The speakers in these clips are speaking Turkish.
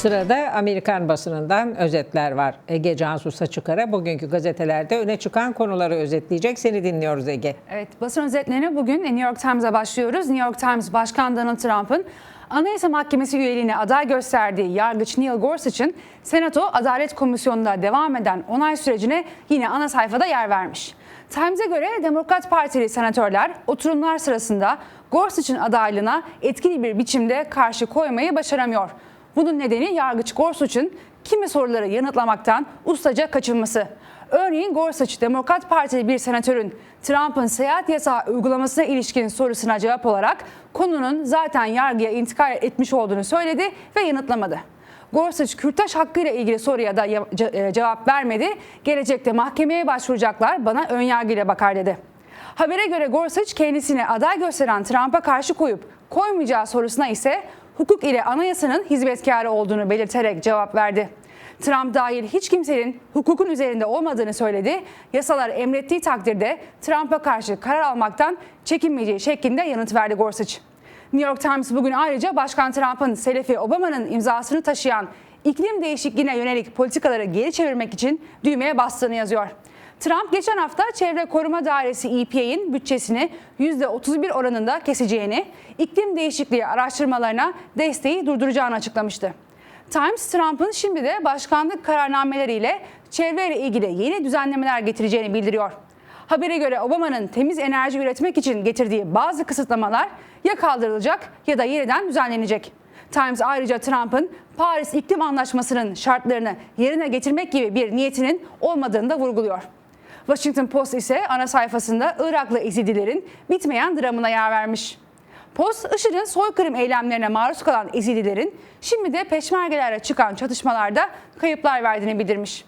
Sırada Amerikan basınından özetler var. Ege Cansu Saçıkara bugünkü gazetelerde öne çıkan konuları özetleyecek. Seni dinliyoruz Ege. Evet, basın özetlerine bugün New York Times'a başlıyoruz. New York Times Başkan Donald Trump'ın Anayasa Mahkemesi üyeliğine aday gösterdiği yargıç Neil Gorsuch'ın Senato Adalet Komisyonu'nda devam eden onay sürecine yine ana sayfada yer vermiş. Times'e göre Demokrat Partili senatörler oturumlar sırasında Gorsuch'ın adaylığına etkili bir biçimde karşı koymayı başaramıyor. Bunun nedeni yargıç Gorsuch'un kimi soruları yanıtlamaktan ustaca kaçınması. Örneğin Gorsuch, Demokrat Partili bir senatörün Trump'ın seyahat yasağı uygulamasına ilişkin sorusuna cevap olarak konunun zaten yargıya intikal etmiş olduğunu söyledi ve yanıtlamadı. Gorsuch, kürtaj hakkıyla ilgili soruya da e, cevap vermedi. Gelecekte mahkemeye başvuracaklar bana önyargıyla bakar dedi. Habere göre Gorsuch kendisine aday gösteren Trump'a karşı koyup koymayacağı sorusuna ise hukuk ile anayasanın hizmetkarı olduğunu belirterek cevap verdi. Trump dahil hiç kimsenin hukukun üzerinde olmadığını söyledi. Yasalar emrettiği takdirde Trump'a karşı karar almaktan çekinmeyeceği şeklinde yanıt verdi Gorsuch. New York Times bugün ayrıca Başkan Trump'ın Selefi Obama'nın imzasını taşıyan iklim değişikliğine yönelik politikaları geri çevirmek için düğmeye bastığını yazıyor. Trump geçen hafta Çevre Koruma Dairesi EPA'in bütçesini %31 oranında keseceğini, iklim değişikliği araştırmalarına desteği durduracağını açıklamıştı. Times, Trump'ın şimdi de başkanlık kararnameleriyle çevreyle ilgili yeni düzenlemeler getireceğini bildiriyor. Habere göre Obama'nın temiz enerji üretmek için getirdiği bazı kısıtlamalar ya kaldırılacak ya da yeniden düzenlenecek. Times ayrıca Trump'ın Paris İklim Anlaşması'nın şartlarını yerine getirmek gibi bir niyetinin olmadığını da vurguluyor. Washington Post ise ana sayfasında Iraklı Ezidilerin bitmeyen dramına yer vermiş. Post, IŞİD'in soykırım eylemlerine maruz kalan Ezidilerin şimdi de peşmergelerle çıkan çatışmalarda kayıplar verdiğini bildirmiş.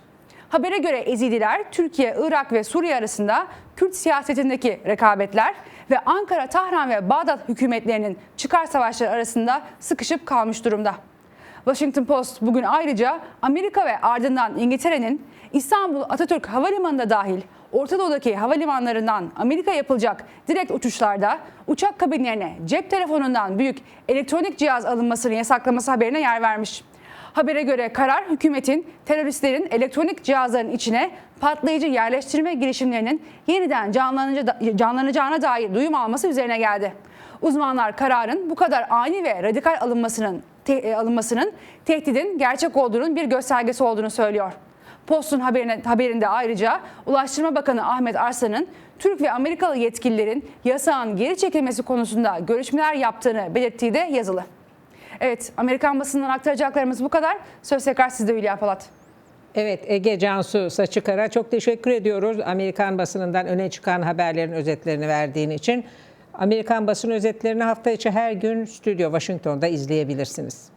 Habere göre Ezidiler, Türkiye, Irak ve Suriye arasında Kürt siyasetindeki rekabetler ve Ankara, Tahran ve Bağdat hükümetlerinin çıkar savaşları arasında sıkışıp kalmış durumda. Washington Post bugün ayrıca Amerika ve ardından İngiltere'nin İstanbul Atatürk Havalimanı'nda dahil Orta Doğu'daki havalimanlarından Amerika yapılacak direkt uçuşlarda uçak kabinlerine cep telefonundan büyük elektronik cihaz alınmasını yasaklaması haberine yer vermiş. Habere göre karar hükümetin teröristlerin elektronik cihazların içine patlayıcı yerleştirme girişimlerinin yeniden canlanacağı- canlanacağına dair duyum alması üzerine geldi. Uzmanlar kararın bu kadar ani ve radikal alınmasının te- e, alınmasının tehdidin gerçek olduğunun bir göstergesi olduğunu söylüyor. Post'un haberine, haberinde ayrıca Ulaştırma Bakanı Ahmet Arslan'ın Türk ve Amerikalı yetkililerin yasağın geri çekilmesi konusunda görüşmeler yaptığını belirttiği de yazılı. Evet, Amerikan basından aktaracaklarımız bu kadar. Söz tekrar sizde Hülya Polat. Evet Ege Cansu Saçıkara çok teşekkür ediyoruz. Amerikan basınından öne çıkan haberlerin özetlerini verdiğin için. Amerikan basın özetlerini hafta içi her gün Stüdyo Washington'da izleyebilirsiniz.